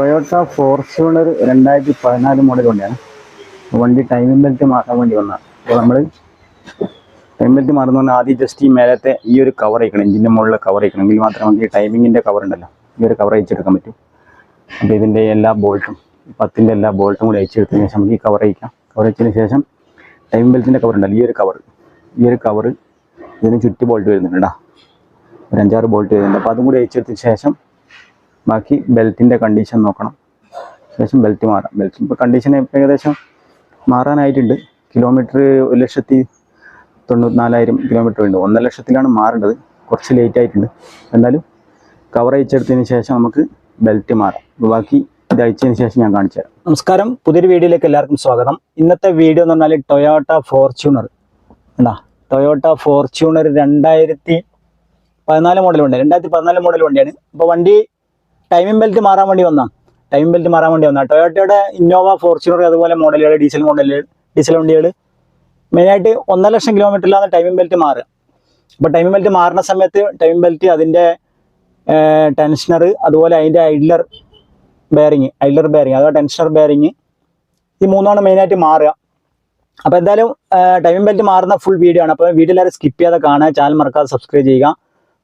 Toyota Fortuner രണ്ടായിരത്തി പതിനാല് model വണ്ടിയാണ് വണ്ടി ടൈമിംഗ് ബെൽറ്റ് മാറാൻ വേണ്ടി വന്നതാണ്. അപ്പോൾ നമ്മൾ ടൈം ബെൽറ്റ് മാറുന്ന പറഞ്ഞാൽ ആദ്യം ജസ്റ്റ് ഈ മേലത്തെ ഈ ഒരു കവർ അയക്കണം എഞ്ചിന്റെ മുകളിലെ കവർ അയക്കണം എങ്കിൽ മാത്രമേ നമുക്ക് ഈ ടൈമിങ്ങിന്റെ കവർ ഉണ്ടല്ലോ. ഈ ഒരു കവർ അയച്ചെടുക്കാൻ പറ്റും. അപ്പോൾ ഇതിന്റെ എല്ലാ ബോൾട്ടും പത്തിന്റെ എല്ലാ ബോൾട്ടും കൂടി അയച്ചെടുത്തതിന് ശേഷം നമുക്ക് ഈ കവർ അയക്കാം കവർ അയച്ചതിന് ശേഷം ടൈം ബെൽറ്റിന്റെ കവർ ഉണ്ടല്ലോ. ഈ ഒരു കവർ ഈ ഒരു കവർ ഇതിന് ചുറ്റി ബോൾട്ട് വരുന്നുണ്ട് കേട്ടോ. ഒരു അഞ്ചാറ് ബോൾട്ട് വരുന്നുണ്ട്. അപ്പോൾ അതും കൂടി അയച്ചെടുത്തതിന് ശേഷം ബാക്കി ബെൽറ്റിന്റെ കണ്ടീഷൻ നോക്കണം. ശേഷം ബെൽറ്റ് മാറാം. ബെൽറ്റ് ഇപ്പോൾ കണ്ടീഷൻ ഏകദേശം മാറാനായിട്ടുണ്ട്. കിലോമീറ്റർ ഒരു ലക്ഷത്തി തൊണ്ണൂറ്റിനാലായിരം കിലോമീറ്റർ ഉണ്ട്. ഒന്നര ലക്ഷത്തിലാണ് മാറേണ്ടത്. കുറച്ച് ലേറ്റ് ആയിട്ടുണ്ട്. എന്നാലും കവർ അയച്ചെടുത്തതിന് ശേഷം നമുക്ക് ബെൽറ്റ് മാറാം. ബാക്കി ഇത് അയച്ചതിന് ശേഷം ഞാൻ കാണിച്ചു തരാം. നമസ്കാരം. പുതിയൊരു വീഡിയോയിലേക്ക് എല്ലാവർക്കും സ്വാഗതം. ഇന്നത്തെ വീഡിയോ എന്ന് പറഞ്ഞാൽ ടൊയോട്ട ഫോർച്യൂണർ എന്താ? ടൊയോട്ട ഫോർച്യൂണർ രണ്ടായിരത്തി പതിനാല് മോഡൽ വണ്ടി. രണ്ടായിരത്തി പതിനാല് മോഡൽ വണ്ടിയാണ്. അപ്പോൾ വണ്ടി ടൈമിംഗ് ബെൽറ്റ് മാറാൻ വേണ്ടി വന്നാ. ടൈമിംഗ് ബെൽറ്റ് മാറാൻ വേണ്ടി വന്നാ. ടൊയോട്ടയുടെ ഇന്നോവ ഫോർച്യൂണർ അതുപോലെ മോഡലുകൾ ഡീസൽ മോഡലുകൾ ഡീസൽ വണ്ടികൾ മെയിനായിട്ട് ഒന്നര ലക്ഷം കിലോമീറ്ററിലാണ് ടൈമിംഗ് ബെൽറ്റ് മാറുക. അപ്പോൾ ടൈമിംഗ് ബെൽറ്റ് മാറുന്ന സമയത്ത് ടൈമിംഗ് ബെൽറ്റ് അതിന്റെ ടെൻഷനർ അതുപോലെ അതിന്റെ ഐഡ്ലർ ബെയറിങ് ഐഡ്ലർ ബെയറിങ് അഥവാ ടെൻഷനർ ബെയറിങ് ഈ മൂന്നാണ് മെയിനായിട്ട് മാറുക. അപ്പോൾ എന്തായാലും ടൈമിംഗ് ബെൽറ്റ് മാറുന്ന ഫുൾ വീഡിയോ ആണ്. അപ്പോൾ വീഡിയോ എല്ലാവരും സ്കിപ്പ് ചെയ്യാതെ കാണുക ചാനൽ മറക്കാതെ സബ്സ്ക്രൈബ് ചെയ്യുക.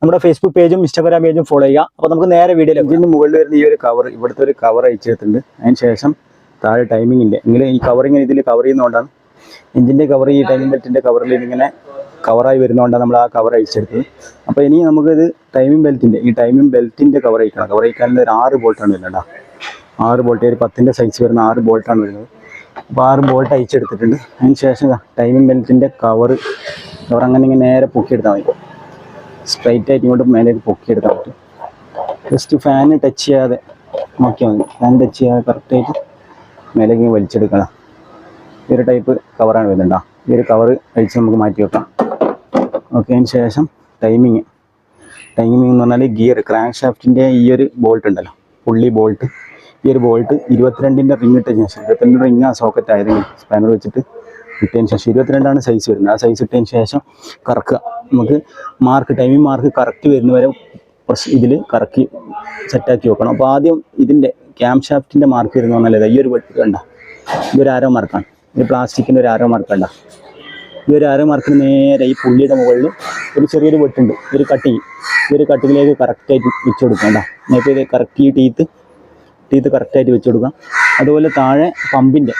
നമ്മുടെ ഫേസ്ബുക്ക് പേജും ഇൻസ്റ്റാഗ്രാം പേജും ഫോളോ ചെയ്യുക. അപ്പോൾ നമുക്ക് നേരെ വീഡിയോ ഇതിന് മുകളിൽ വരുന്ന ഈ ഒരു കവർ ഇവിടുത്തെ ഒരു കവർ അയച്ചിട്ടുണ്ട്. അതിന് ശേഷം താഴെ ടൈമിങ്ങിന്റെ ഇങ്ങനെ ഈ കവറിങ്ങനെ ഇതിൽ കവർ ചെയ്യുന്നതുകൊണ്ടാണ്. എഞ്ചിന്റെ കവർ ഈ ടൈമിംഗ് ബെൽറ്റിന്റെ കവറിൽ ഇതിങ്ങനെ കവറായി വരുന്നതുകൊണ്ടാണ് നമ്മൾ ആ കവർ അയച്ചെടുത്തത്. അപ്പോൾ ഇനി നമുക്കിത് ടൈമിംഗ് ബെൽറ്റിന്റെ ഈ ടൈമിംഗ് ബെൽറ്റിന്റെ കവർ അയക്കണം. കവർ അയക്കാനുള്ള ഒരു ആറ് ബോൾട്ടാണ് വരുന്നത് ആറ് ബോൾട്ട് ഒരു പത്തിന്റെ സൈസ് വരുന്ന ആറ് ബോൾട്ടാണ് വരുന്നത്. അപ്പോൾ ആറ് ബോൾട്ട് അയച്ചെടുത്തിട്ടുണ്ട്. അതിന് ശേഷം ടൈമിംഗ് ബെൽറ്റിന്റെ കവർ കവർ അങ്ങനെ ഇങ്ങനെ നേരെ പൊക്കിയെടുത്താൽ മതി. സ്ട്രൈറ്റ് ആയിട്ട് ഇങ്ങോട്ട് മേലേക്ക് പൊക്കിയെടുക്കാൻ പറ്റും. ജസ്റ്റ് ഫാന് ടച്ച് ചെയ്യാതെ നോക്കിയാൽ മതി. ഫാൻ ടച്ച് ചെയ്യാതെ കറക്റ്റായിട്ട് മേലേക്ക് വലിച്ചെടുക്കണം. ഈ ഒരു ടൈപ്പ് കവറാണ് വരുന്നുണ്ടോ ഈ ഒരു കവർ അഴിച്ച് നമുക്ക് മാറ്റി വെക്കാം. ഓക്കെ അതിന് ശേഷം ടൈമിങ് ടൈമിങ് എന്ന് പറഞ്ഞാൽ ഗിയർ ക്രാങ്ക് ഷാഫ്റ്റിന്റെ ഈ ഒരു ബോൾട്ട് ഉണ്ടല്ലോ. പുള്ളി ബോൾട്ട് ഈ ഒരു ബോൾട്ട് ഇരുപത്തിരണ്ടിന്റെ റിങ് ഇട്ടതിന് ശേഷം ഇരുപത്തിരണ്ട് ആ സോക്കറ്റ് ആയതെങ്കിൽ സ്പാനർ വെച്ചിട്ട് ഇട്ടതിന് ശേഷം ഇരുപത്തിരണ്ടാണ് സൈസ് വരുന്നത്. ആ സൈസ് ഇട്ടതിന് ശേഷം കറക്കുക നമുക്ക് മാർക്ക് ടൈമിംഗ് മാർക്ക് കറക്റ്റ് വരുന്ന വരെ ഇതിൽ കറക്കി സെറ്റാക്കി വെക്കണം. അപ്പോൾ ആദ്യം ഇതിന്റെ ക്യാം ഷാഫ്റ്റിന്റെ മാർക്ക് വരുന്ന പറഞ്ഞാൽ ഈ ഒരു വെട്ട് കണ്ട. ഒരു ആരോ മാർക്കാണ് ഇത് പ്ലാസ്റ്റിക്കിന്റെ ഒരു ആരോ മാർക്ക് കണ്ട. ഈ ഒരു ആരോ മാർക്കിന് നേരെ ഈ പുള്ളിയുടെ മുകളിൽ ഒരു ചെറിയൊരു വെട്ടുണ്ട്. ഒരു കട്ടിങ് ഈ ഒരു കട്ടിങ്ങിലേക്ക് കറക്റ്റായിട്ട് വെച്ച് കൊടുക്കാം കേട്ടോ നേരത്തെ ഇത് കറക്റ്റ് ഈ ടീത്ത് ടീത്ത് കറക്റ്റായിട്ട് വെച്ച് കൊടുക്കാം. അതുപോലെ താഴെ പമ്പിന്റെ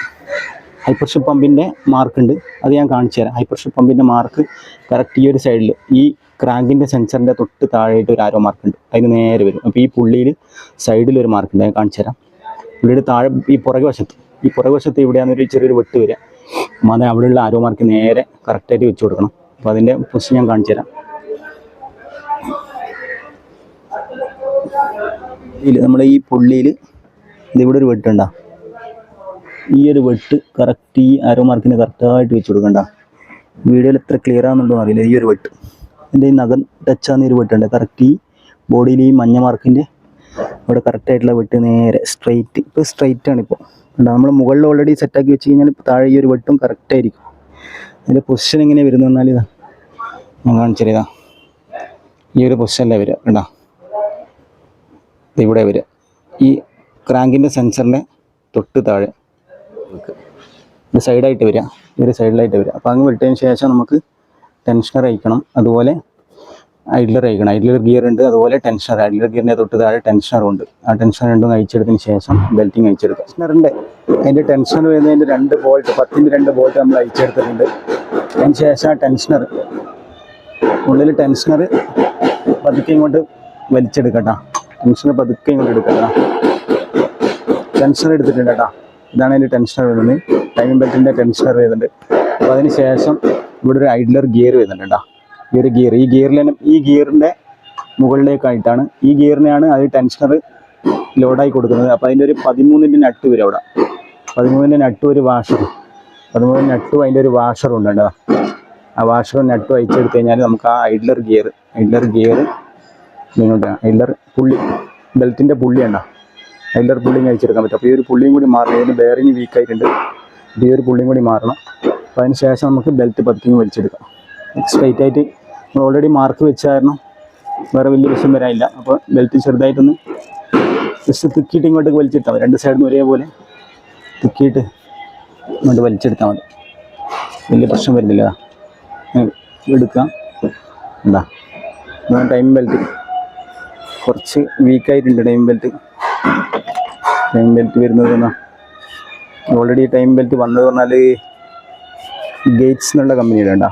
ഹൈപ്പർഷിപ്പ് പമ്പിന്റെ മാർക്ക് ഉണ്ട്. അത് ഞാൻ കാണിച്ചു തരാം. ഹൈപ്രഷർ പമ്പിന്റെ മാർക്ക് കറക്റ്റ് ഈ ഒരു സൈഡിൽ ഈ ക്രാങ്കിന്റെ സെൻസറിന്റെ തൊട്ട് താഴെയായിട്ട് ഒരു ആരോ മാർക്ക് ഉണ്ട്. അതിന് നേരെ വരും. അപ്പോൾ ഈ പുള്ളിയിൽ സൈഡിൽ ഒരു മാർക്ക് ഉണ്ട്. ഞാൻ കാണിച്ചു തരാം. പുള്ളിയുടെ താഴെ ഈ പുറകു വശത്ത് ഈ പുറകു വശത്ത് ഇവിടെയാണ് ഒരു ചെറിയൊരു വെട്ട് വരിക. അത് അവിടെയുള്ള ആരോ മാർക്ക് നേരെ കറക്റ്റായിട്ട് വെച്ച് കൊടുക്കണം. അപ്പോൾ അതിന്റെ പൊസിഷൻ ഞാൻ കാണിച്ചു തരാം. നമ്മുടെ ഈ പുള്ളിയിൽ ഇതിവിടെ ഒരു വെട്ടുണ്ടോ ഈ ഒരു വെട്ട് കറക്റ്റ് ഈ ആരോ മാർക്കിന് കറക്റ്റായിട്ട് വെച്ച് കൊടുക്കണ്ട. വീഡിയോയിൽ എത്ര ക്ലിയർ ആണെന്നുണ്ടോ അറിയില്ല ഈ ഒരു വെട്ട്. എന്റെ ഈ നഗൻ ടച്ച് ആകുന്ന ഒരു വെട്ടുണ്ട്. കറക്റ്റ് ഈ ബോഡിയിൽ ഈ മഞ്ഞ മാർക്കിന്റെ ഇവിടെ കറക്റ്റായിട്ടുള്ള വെട്ട് നേരെ സ്ട്രൈറ്റ് ഇപ്പോൾ സ്ട്രൈറ്റ് ആണ് ഇപ്പോൾ നമ്മൾ മുകളിൽ ഓൾറെഡി സെറ്റാക്കി വെച്ച് കഴിഞ്ഞാൽ താഴെ ഈ ഒരു വെട്ടും കറക്റ്റായിരിക്കും അതിന്റെ പൊസിഷൻ എങ്ങനെയാണ് വരുന്നത് എന്നാൽ ഇതാ. ഞാൻ കാണിച്ചത് ഈ ഒരു പൊസിഷനിലേ വരിക കേട്ടാ ഇവിടെ വരിക. ഈ ക്രാങ്കിന്റെ സെൻസറിന്റെ തൊട്ട് താഴെ. ഇത് സൈഡായിട്ട് വരിക. ഈ സൈഡിലായിട്ട് വരിക. അപ്പോൾ അങ്ങ് വിട്ടതിന് ശേഷം നമുക്ക് ടെൻഷനർ അയക്കണം അതുപോലെ ഐഡ്ലർ അയക്കണം ഐഡ്ലർ ഗിയർ ഉണ്ട്. അതുപോലെ ടെൻഷനർ ഐഡ്ലർ ഗിയറിന്റെ തൊട്ട് താഴെ ടെൻഷനറും ഉണ്ട്. ആ ടെൻഷനർ രണ്ടും അയച്ചെടുത്തതിന് ശേഷം ബെൽറ്റിങ് അയച്ചെടുക്കുക ടെൻഷനറിന്റെ അതിന്റെ ടെൻഷനർ വരുന്നതിന്റെ രണ്ട് ബോൾട്ട് പത്തിന്റെ രണ്ട് ബോൾട്ട് നമ്മൾ അയച്ചെടുത്തിട്ടുണ്ട് അതിന് ശേഷം ആ ടെൻഷനർ ഉള്ളിൽ ടെൻഷനർ പതുക്കെ ഇങ്ങോട്ട് വലിച്ചെടുക്കട്ടാ. ടെൻഷനർ പതുക്കെ ഇങ്ങോട്ട് എടുക്കട്ടാ. ടെൻഷനർ എടുത്തിട്ടുണ്ട് കേട്ടോ. ഇതാണ് അതിന്റെ ടെൻഷനർ വരുന്നത്. ടൈമിംഗ് ബെൽറ്റിന്റെ ടെൻഷനർ വരുന്നുണ്ട്. അപ്പോൾ അതിന് ശേഷം ഇവിടെ ഒരു ഐഡ്ലർ ഗിയർ വരുന്നുണ്ട്? ഈ ഒരു ഗിയർ ഈ ഗിയറിൽ തന്നെ ഈ ഗിയറിന്റെ മുകളിലേക്കായിട്ടാണ്. ഈ ഗിയറിനെയാണ് അത് ടെൻഷനർ ലോഡായി കൊടുക്കുന്നത്. അപ്പോൾ അതിന്റെ ഒരു പതിമൂന്നിന്റെ നട്ട് വരും അവിടെ. പതിമൂന്നിന്റെ നട്ടും ഒരു വാഷർ പതിമൂന്നിന്റെ നട്ടും അതിന്റെ ഒരു വാഷറും ഉണ്ട് കേട്ടോ. ആ വാഷറും നട്ടും അയച്ചെടുത്ത് കഴിഞ്ഞാൽ നമുക്ക് ആ ഐഡ്ലർ ഗിയർ ഐഡ്ലർ ഗിയർ ഇങ്ങോട്ട് ഐഡ്ലർ പുള്ളി ബെൽറ്റിന്റെ പുള്ളി ഉണ്ടോ? ഐഡ്ലർ പുള്ളിങ് അയച്ചെടുക്കാൻ പറ്റും. അപ്പോൾ ഈ ഒരു പുള്ളിയും കൂടി മാറണം. ഇതിന് ബെയറിങ് വീക്ക് ആയിട്ടുണ്ട്. ഈ ഒരു പുള്ളിയും കൂടി മാറണം. അപ്പോൾ അതിന് ശേഷം നമുക്ക് ബെൽറ്റ് പതുക്കി വലിച്ചെടുക്കാം. സ്ട്രൈറ്റ് ആയിട്ട് നമ്മൾ ഓൾറെഡി മാർക്ക് വെച്ചായിരുന്നു വേറെ വലിയ വിഷയം വരാനില്ല. അപ്പോൾ ബെൽറ്റ് ചെറുതായിട്ടൊന്ന് ജസ്റ്റ് തിക്കിയിട്ട് ഇങ്ങോട്ട് വലിച്ചെടുത്താൽ മതി. രണ്ട് സൈഡിൽ നിന്ന് ഒരേപോലെ തിക്കിയിട്ട് ഇങ്ങോട്ട് വലിച്ചെടുത്താൽ മതി. വലിയ പ്രശ്നം വരുന്നില്ല. എടുക്കാം എന്താ? ടൈം ബെൽറ്റ് കുറച്ച് വീക്കായിട്ടുണ്ട് ടൈം ബെൽറ്റ് ടൈം ബെൽറ്റ് വരുന്നത് ഓൾറെഡി ടൈം ബെൽറ്റ് വന്നത് പറഞ്ഞാൽ ഗേറ്റ്സ് എന്നുള്ള കമ്പനിയുടെ ഉണ്ടാ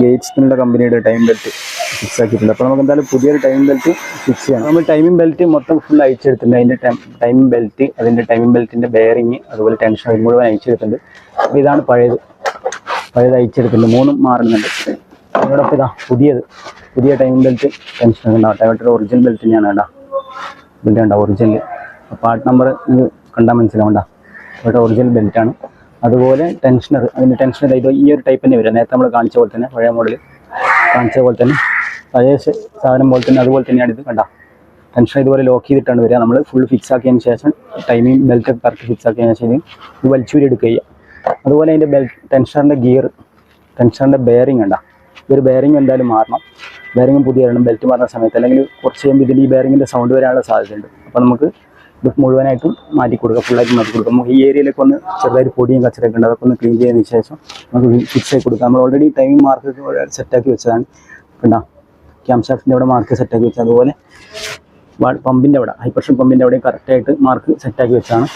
ഗേറ്റ്സ് എന്നുള്ള കമ്പനിയുടെ ടൈം ബെൽറ്റ് ഫിക്സ് ആക്കിയിട്ടുണ്ട്. അപ്പോൾ നമുക്ക് എന്തായാലും പുതിയൊരു ടൈം ബെൽറ്റ് ഫിക്സ് ചെയ്യണം. നമ്മൾ ടൈമിംഗ് ബെൽറ്റ് മൊത്തം ഫുൾ അയച്ചെടുത്തിട്ടുണ്ട് അതിന്റെ ടൈം ബെൽറ്റ് അതിന്റെ ടൈമിംഗ് ബെൽറ്റിന്റെ ബെയറിങ് അതുപോലെ ടെൻഷൻ അത് മുഴുവൻ അയച്ചെടുത്തിട്ടുണ്ട് അപ്പോൾ ഇതാണ് പഴയത്. പഴയത് അയച്ചെടുത്തിട്ടുണ്ട് മൂന്നും മാറുന്നുണ്ട്. അതോടൊപ്പം ഇതാ പുതിയത്. പുതിയ ടൈമിംഗ് ബെൽറ്റ് ടെൻഷൻ ഉണ്ടാവും ടൈമിന്റെ ഒറിജിനൽ ബെൽറ്റ് തന്നെയാണ് കേട്ടോ. ഇതിന്റെ ഉണ്ടാവും ഒറിജിനൽ പാർട്ട് നമ്പർ കണ്ടാൽ മനസ്സിലാവണ്ട. ഇവിടെ ഒറിജിനൽ ബെൽറ്റാണ് അതുപോലെ ടെൻഷനർ അതിന്റെ ടെൻഷനർ ഇത് ഈ ഒരു ടൈപ്പ് തന്നെ വരിക. നേരത്തെ നമ്മൾ കാണിച്ച പോലെ തന്നെ പഴയ മോഡൽ കാണിച്ച പോലെ തന്നെ പഴയ സാധനം പോലെ തന്നെ അതുപോലെ തന്നെയാണ് ഇത് കണ്ട. ടെൻഷൻ ഇതുപോലെ ലോക്ക് ചെയ്തിട്ടാണ് വരിക. നമ്മൾ ഫുൾ ഫിക്സ് ആക്കിയതിന് ശേഷം ടൈമിംഗ് ബെൽറ്റ് കറക്റ്റ് ഫിക്സ് ആക്കിയതിന് ശേഷം ഇത് വലിച്ചൂരി എടുക്കുക അതുപോലെ അതിന്റെ ബെൽറ്റ് ടെൻഷറിന്റെ ഗിയർ ടെൻഷറിന്റെ ബെയറിംഗ് ഉണ്ടാ ഒരു ബെയറിംഗ് എന്തായാലും മാറണം. ബെയറിംഗ് പുതിയ വരണം ബെൽറ്റ് മാറുന്ന സമയത്ത് അല്ലെങ്കിൽ കുറച്ച് കഴിയുമ്പോൾ ഇതിന്റെ ഈ ബെയറിങ്ങിന്റെ സൗണ്ട് വരാനുള്ള സാധ്യതയുണ്ട്. അപ്പോൾ നമുക്ക് ഇത് മുഴുവനായിട്ടും മാറ്റി കൊടുക്കുക ഫുള്ളായിട്ട് മാറ്റി കൊടുക്കുക നമുക്ക് ഈ ഏരിയയിലേക്ക് ഒന്ന് ചെറുതായിട്ട് പൊടിയും കച്ചറൊക്കെ ഉണ്ട്. അതൊക്കെ ഒന്ന് ക്ലീൻ ചെയ്തതിന് ശേഷം നമുക്ക് ഫിക്സ് ആയി കൊടുക്കാം. നമ്മൾ ഓൾറെഡി ടൈമിംഗ് മാർക്ക് സെറ്റാക്കി വെച്ചതാണ്. കണ്ടാ? ക്യാം ഷാഫ്റ്റിന്റെ അവിടെ മാർക്ക് സെറ്റാക്കി വെച്ചത് അതുപോലെ പമ്പിന്റെ അവിടെ ഹൈപ്രഷൻ പമ്പിന്റെ അവിടെ കറക്റ്റായിട്ട് മാർക്ക് സെറ്റാക്കി വെച്ചാണ്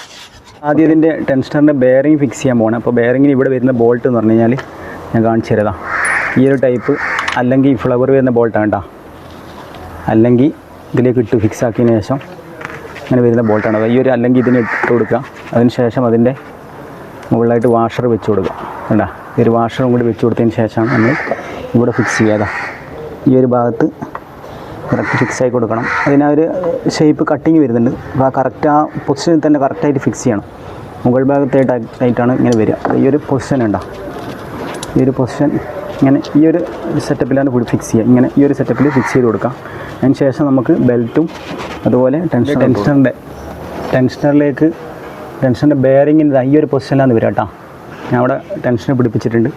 ആദ്യം ഇതിന്റെ ടെൻസ്റ്ററിന്റെ ബെയറിംഗ് ഫിക്സ് ചെയ്യാൻ പോകണം അപ്പോൾ ബെയറിങ്ങിന് ഇവിടെ വരുന്ന ബോൾട്ട് എന്ന് പറഞ്ഞു കഴിഞ്ഞാൽ ഞാൻ കാണിച്ചു തരാം. ഈ ഒരു ടൈപ്പ് അല്ലെങ്കിൽ ഈ ഫ്ലവർ വരുന്ന ബോൾട്ടാണ് കേട്ടോ. അല്ലെങ്കിൽ ഇതിലേക്ക് ഇട്ട് ഫിക്സ് ആക്കിയതിന് ശേഷം അങ്ങനെ വരുന്ന ബോൾട്ടാണ് അത് ഈ ഒരു അല്ലെങ്കിൽ ഇതിന് ഇട്ട് കൊടുക്കുക. അതിന് ശേഷം അതിന്റെ മുകളിലായിട്ട് വാഷർ വെച്ച് കൊടുക്കുക. കണ്ടാ? ഈ ഒരു വാഷറും കൂടി വെച്ച് കൊടുത്തതിന് ശേഷമാണ് നമ്മൾ ഇവിടെ ഫിക്സ് ചെയ്യാതെ ഈ ഒരു ഭാഗത്ത് കറക്റ്റ് ഫിക്സ് ആയി കൊടുക്കണം. അതിന് ഒരു ഷേപ്പ് കട്ടിങ് വരുന്നുണ്ട്. അപ്പോൾ ആ കറക്റ്റ് ആ പൊസിഷനിൽ തന്നെ കറക്റ്റായിട്ട് ഫിക്സ് ചെയ്യണം. മുകൾ ഭാഗത്തായിട്ടായിട്ടാണ് ഇങ്ങനെ വരിക. ഈ ഒരു പൊസിഷൻ ഉണ്ടോ? ഈ ഒരു പൊസിഷൻ ഇങ്ങനെ ഈ ഒരു സെറ്റപ്പിലാണ് കൂടി ഫിക്സ് ചെയ്യുക. ഇങ്ങനെ ഈ ഒരു സെറ്റപ്പിൽ ഫിക്സ് ചെയ്ത് കൊടുക്കാം അതിന് ശേഷം നമുക്ക് ബെൽറ്റും അതുപോലെ ടെൻഷൻ ടെൻഷനറിന്റെ ടെൻഷനറിലേക്ക് ടെൻഷന്റെ ബെയറിങ്ങിന്റെ ഈ ഒരു പൊസിഷനിലാണ് വരിക കേട്ടോ ഞാൻ അവിടെ ടെൻഷനെ പിടിപ്പിച്ചിട്ടുണ്ട്.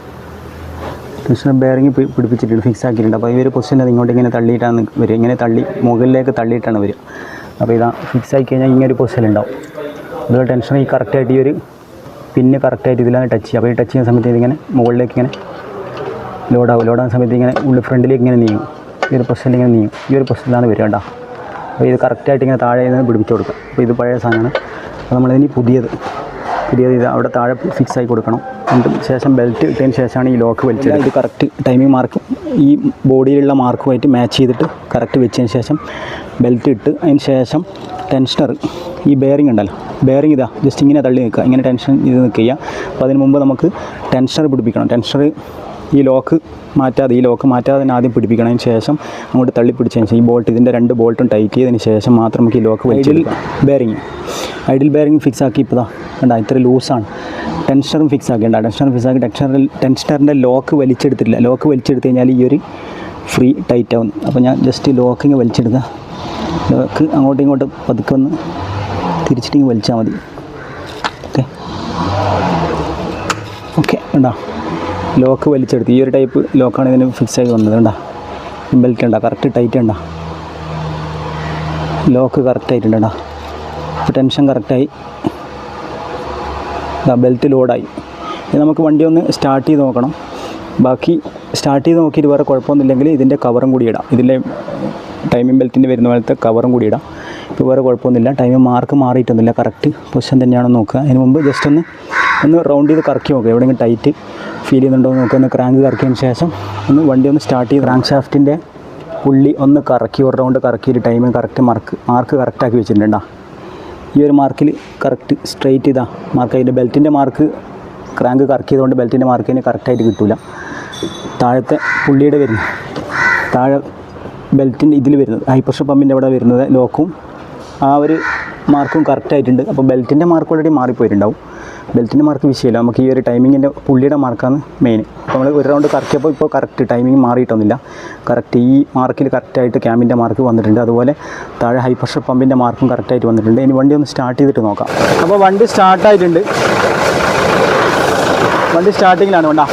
ടെൻഷൻ ബെയറിങ് പിടിപ്പിച്ചിട്ടുണ്ട് ഫിക്സ് ആക്കിയിട്ടുണ്ട്. അപ്പോൾ ഈ ഒരു പൊസിഷനിൽ ഇങ്ങോട്ട് ഇങ്ങനെ തള്ളിയിട്ടാണ് വരിക. ഇങ്ങനെ തള്ളി മുകളിലേക്ക് തള്ളിയിട്ടാണ് വരിക. അപ്പോൾ ഇതാ ഫിക്സ് ആക്കി കഴിഞ്ഞാൽ ഇങ്ങനെ ഒരു പൊസിഷൻ ഉണ്ടാവും. അതുപോലെ ടെൻഷൻ ഈ കറക്റ്റായിട്ട് ഈ ഒരു പിന്നെ കറക്റ്റായിട്ട് ഇതിലാണ് ടച്ച് ചെയ്യുക. അപ്പോൾ ഈ ടച്ച് ചെയ്യുന്ന സമയത്ത് ഇതിങ്ങനെ മുകളിലേക്ക് ഇങ്ങനെ ലോഡാവും. ലോഡാകുന്ന സമയത്ത് ഇങ്ങനെ ഉള്ളിൽ ഫ്രണ്ടിലേക്ക് ഇങ്ങനെ നീങ്ങും. ഈ ഒരു പൊസിഷനിൽ ഇങ്ങനെ നീങ്ങും. ഈ ഒരു പൊസിഷനിലാണ് വരിക അപ്പോൾ ഇത് കറക്റ്റായിട്ട് ഇങ്ങനെ താഴെ നിന്ന് പിടിപ്പിച്ച് കൊടുക്കുക. അപ്പോൾ ഇത് പഴയ സാധനമാണ്. അപ്പോൾ നമ്മളിനി പുതിയത്. പുതിയത് ഇത് അവിടെ താഴെ ഫിക്സ് ആയി കൊടുക്കണം. എന്നിട്ട് ശേഷം ബെൽറ്റ് ഇട്ടതിന് ശേഷമാണ് ഈ ലോക്ക് വലിച്ചത് ഇത് കറക്റ്റ് ടൈമിംഗ് മാർക്ക് ഈ ബോഡിയിലുള്ള മാർക്കുമായിട്ട് മാച്ച് ചെയ്തിട്ട് കറക്റ്റ് വെച്ചതിന് ശേഷം ബെൽറ്റ് ഇട്ട് അതിന് ശേഷം ടെൻഷനർ ഈ ബെയറിംഗ് ഉണ്ടല്ലോ. ബെയറിംഗ് ഇതാ ജസ്റ്റ് ഇങ്ങനെ തള്ളി നിൽക്കുക. ഇങ്ങനെ ടെൻഷൻ ഇത് നിൽക്കുക. അപ്പോൾ അതിന് മുമ്പ് നമുക്ക് ടെൻഷനർ പിടിപ്പിക്കണം. ടെൻഷനർ ഈ ലോക്ക് മാറ്റാതെ ഈ ലോക്ക് മാറ്റാതെ തന്നെ ആദ്യം പിടിപ്പിക്കണതിന് ശേഷം അങ്ങോട്ട് തള്ളി പിടിച്ചതിന് ശേഷം ഈ ബോൾട്ട് ഇതിന്റെ രണ്ട് ബോൾട്ടും ടൈറ്റ് ചെയ്തതിന് ശേഷം മാത്രം നമുക്ക് ഈ lock idle bearing idle bearing fix ആക്കി ഇപ്പോൾ കണ്ട ഇത്ര ലൂസാണ്. ടെൻഷനറും ഫിക്സ് ആക്കേണ്ട ടെൻഷറും ഫിക്സ് ആക്കി. ടെൻഷനറിൽ ടെൻഷറിന്റെ ലോക്ക് വലിച്ചെടുത്തിട്ടില്ല. ലോക്ക് വലിച്ചെടുത്ത് കഴിഞ്ഞാൽ ഈ ഒരു ഫ്രീ ടൈറ്റ് ആവും. അപ്പോൾ ഞാൻ ജസ്റ്റ് ലോക്കിങ് വലിച്ചെടുക്കുക. ലോക്ക് അങ്ങോട്ടും ഇങ്ങോട്ടും പതുക്കെ ഒന്ന് തിരിച്ചിട്ടിങ്ങ് വലിച്ചാൽ മതി. ഓക്കെ ഓക്കെ ഉണ്ടോ ലോക്ക് വലിച്ചെടുത്ത്. ഈ ഒരു ടൈപ്പ് ലോക്കാണ് ഇതിന് ഫിക്സ് ആയി വന്നത് കണ്ട. ബെൽറ്റ് ഉണ്ടോ കറക്റ്റ് ടൈറ്റ് ഉണ്ടോ ലോക്ക് കറക്റ്റ് ആയിട്ടുണ്ട് ടെൻഷൻ കറക്റ്റായി ബെൽറ്റ് ലോഡായി ഇനി നമുക്ക് വണ്ടി ഒന്ന് സ്റ്റാർട്ട് ചെയ്ത് നോക്കണം. ബാക്കി സ്റ്റാർട്ട് ചെയ്ത് നോക്കിയിട്ട് വേറെ കുഴപ്പമൊന്നുമില്ലെങ്കിൽ ഇതിന്റെ കവറും കൂടി ഇടാം. ഇതിന്റെ ടൈമിംഗ് ബെൽറ്റിന്റെ വരുന്ന പോലത്തെ കവറും കൂടി ഇടാം. ഇപ്പോൾ വേറെ കുഴപ്പമൊന്നുമില്ല. ടൈമിംഗ് മാർക്ക് മാറിയിട്ടൊന്നുമില്ല. കറക്റ്റ് പൊസിഷൻ തന്നെയാണെന്ന് നോക്കുക. അതിന് മുമ്പ് ജസ്റ്റ് ഒന്ന് ഒന്ന് റൗണ്ട് ചെയ്ത് കറക്കി നോക്കുക എവിടെയെങ്കിലും ടൈറ്റ് ഫീൽ ചെയ്യുന്നുണ്ടോ എന്ന് നോക്കുക ഒന്ന് ക്രാങ്ക് കറക്കിയതിന് ശേഷം ഒന്ന് വണ്ടി ഒന്ന് സ്റ്റാർട്ട് ചെയ്ത് ക്രാങ്ക് ഷാഫ്റ്റിന്റെ പുള്ളി ഒന്ന് കറക്കി ഒരു റൗണ്ട് കറക്കിയിട്ട് ടൈമിൽ കറക്റ്റ് മാർക്ക് മാർക്ക് കറക്റ്റാക്കി വെച്ചിട്ടുണ്ടോ ഈ ഒരു മാർക്കിൽ കറക്റ്റ് സ്ട്രെയിറ്റ് ഇതാ. മാർക്ക് അതിന്റെ ബെൽറ്റിന്റെ മാർക്ക് ക്രാങ്ക് കറക്കിയതുകൊണ്ട് ബെൽറ്റിന്റെ മാർക്ക് അതിന് കറക്റ്റായിട്ട് കിട്ടില്ല താഴത്തെ പുള്ളിയുടെ വരുന്നത് താഴെ ബെൽറ്റിന്റെ ഇതിൽ വരുന്നത്. ഹൈ പ്രഷർ പമ്പിന്റെ അവിടെ വരുന്നത്. ലോക്കും ആ ഒരു മാർക്കും കറക്റ്റായിട്ടുണ്ട് അപ്പോൾ ബെൽറ്റിന്റെ മാർക്ക് ഓൾറെഡി മാറിപ്പോയിട്ടുണ്ടാവും. ബെൽറ്റിന്റെ മാർക്ക് വിഷയമില്ല. നമുക്ക് ഈ ഒരു ടൈമിങ്ങിന്റെ പുള്ളിയുടെ മാർക്കാണ് മെയിൻ അപ്പോൾ നമ്മൾ ഒരു റൗണ്ട് കറക്കിയപ്പോൾ ഇപ്പോൾ കറക്റ്റ് ടൈമിംഗ് മാറിയിട്ടൊന്നുമില്ല. കറക്റ്റ് ഈ മാർക്കിൽ കറക്റ്റായിട്ട് ക്യാമ്പിന്റെ മാർക്ക് വന്നിട്ടുണ്ട്. അതുപോലെ താഴെ ഹൈ പ്രഷർ പമ്പിന്റെ മാർക്കും കറക്റ്റായിട്ട് വന്നിട്ടുണ്ട്. ഇനി വണ്ടി ഒന്ന് സ്റ്റാർട്ട് ചെയ്തിട്ട് നോക്കാം. അപ്പോൾ വണ്ടി സ്റ്റാർട്ടായിട്ടുണ്ട് വണ്ടി സ്റ്റാർട്ടിങ്ങിലാണ് വേണ്ട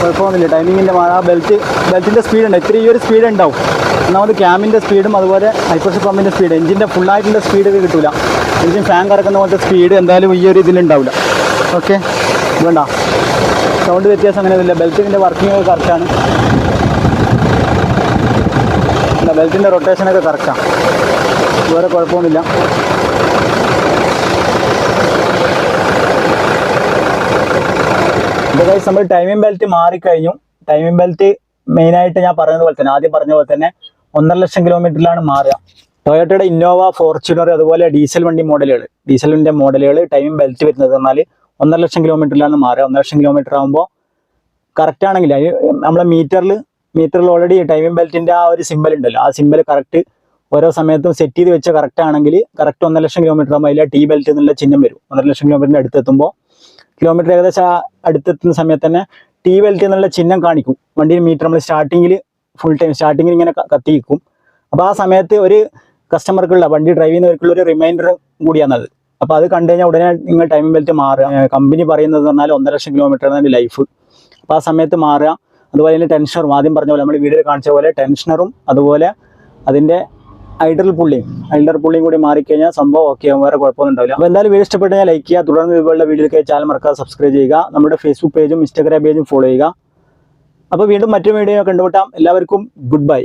കുഴപ്പമൊന്നുമില്ല. ടൈമിങ്ങിന്റെ ആ ബെൽറ്റ് ബെൽറ്റിന്റെ സ്പീഡ് ഉണ്ട്. ഇത്തിരി ഈ ഒരു സ്പീഡ് ഉണ്ടാവും. ഒന്നാമത് ക്യാമിന്റെ സ്പീഡും അതുപോലെ ഹൈപ്രഷർ പമ്പിന്റെ സ്പീഡ് എഞ്ചിന്റെ ഫുള്ളായിട്ടുള്ള സ്പീഡ് ഒക്കെ കിട്ടില്ല എഞ്ചിൻ ഫാൻ കറക്കുന്ന പോലത്തെ സ്പീഡ് എന്തായാലും ഈ ഒരു ഇതിലുണ്ടാവില്ല ഓക്കെ? വേണ്ട സൗണ്ട് വ്യത്യാസം അങ്ങനെ ഇല്ല ബെൽറ്റിന്റെ വർക്കിംഗ് ഒക്കെ കറക്റ്റാണ് ബെൽറ്റിന്റെ റൊട്ടേഷനൊക്കെ കറക്റ്റാണ് വേറെ കുഴപ്പമൊന്നുമില്ല. നമ്മൾ ടൈമിംഗ് ബെൽറ്റ് മാറിക്കഴിഞ്ഞു. ടൈമിംഗ് ബെൽറ്റ് മെയിനായിട്ട് ഞാൻ പറഞ്ഞതുപോലെ തന്നെ ആദ്യം പറഞ്ഞ പോലെ തന്നെ ഒന്നര ലക്ഷം കിലോമീറ്ററിലാണ് മാറുക. ടൊയോട്ടയുടെ ഇന്നോവ ഫോർച്യൂണർ അതുപോലെ ഡീസൽ വണ്ടി മോഡലുകൾ ഡീസലിന്റെ മോഡലുകൾ ടൈമിംഗ് ബെൽറ്റ് വരുന്നത് എന്നാൽ ഒന്നര ലക്ഷം കിലോമീറ്ററിലാണ് മാറുക. ഒന്നര ലക്ഷം കിലോമീറ്റർ ആകുമ്പോൾ കറക്റ്റ് ആണെങ്കിൽ നമ്മളെ മീറ്ററിൽ മീറ്ററിൽ ഓൾറെഡി ടൈമിംഗ് ബെൽറ്റിന്റെ ആ ഒരു സിമ്പൽ ഉണ്ടല്ലോ. ആ സിമ്പൽ കറക്റ്റ് ഓരോ സമയത്തും സെറ്റ് ചെയ്ത് വെച്ച കറക്റ്റ് ആണെങ്കിൽ കറക്റ്റ് ഒന്നര ലക്ഷം കിലോമീറ്റർ ആകുമ്പോൾ അതിൽ ടി ബെൽറ്റ് എന്നുള്ള ചിഹ്നം വരും. ഒന്നര ലക്ഷം കിലോമീറ്ററിന്റെ അടുത്തെത്തുമ്പോൾ കിലോമീറ്റർ ഏകദേശം അടുത്തെത്തുന്ന സമയത്ത് തന്നെ ടി ബെൽറ്റ് എന്നുള്ള ചിഹ്നം കാണിക്കും. വണ്ടിയുടെ മീറ്റർ നമ്മൾ സ്റ്റാർട്ടിങ്ങിൽ ഫുൾ ടൈം സ്റ്റാർട്ടിങ്ങിൽ ഇങ്ങനെ കത്തിക്കും അപ്പോൾ ആ സമയത്ത് ഒരു കസ്റ്റമർക്കുള്ള വണ്ടി ഡ്രൈവ് ചെയ്യുന്നവർക്കുള്ള ഒരു റിമൈൻഡർ കൂടിയാണത്. അപ്പോൾ അത് കണ്ടു കഴിഞ്ഞാൽ ഉടനെ നിങ്ങൾ ടൈം ബെൽറ്റ് മാറുക. കമ്പനി പറയുന്നത് പറഞ്ഞാൽ ഒന്നര ലക്ഷം കിലോമീറ്റർ ആണ് ലൈഫ് അപ്പോൾ ആ സമയത്ത് മാറുക. അതുപോലെ തന്നെ ടെൻഷനറും ആദ്യം പറഞ്ഞ പോലെ നമ്മൾ വീഡിയോ കാണിച്ച പോലെ ടെൻഷനറും അതുപോലെ അതിന്റെ ഐഡൽ പുള്ളിയും ഐഡർ പുള്ളിയും കൂടി മാറിക്കഴിഞ്ഞാൽ സംഭവം ഓക്കെ വേറെ കുഴപ്പമൊന്നും ഉണ്ടാവില്ല. അപ്പോൾ എന്തായാലും വീഡിയോ ഇഷ്ടപ്പെട്ട് ലൈക്ക് ചെയ്യുക. തുടർന്ന് ഇതുപോലുള്ള വീഡിയോ ചാനൽ മറക്കാതെ സബ്സ്ക്രൈബ് ചെയ്യുക. നമ്മുടെ ഫേസ്ബുക്ക് പേജും ഇൻസ്റ്റാഗ്രാം പേജും ഫോളോ ചെയ്യുക. അപ്പോൾ വീണ്ടും മറ്റൊരു വീഡിയോ കണ്ടുമുട്ടാം. എല്ലാവർക്കും ഗുഡ് ബൈ.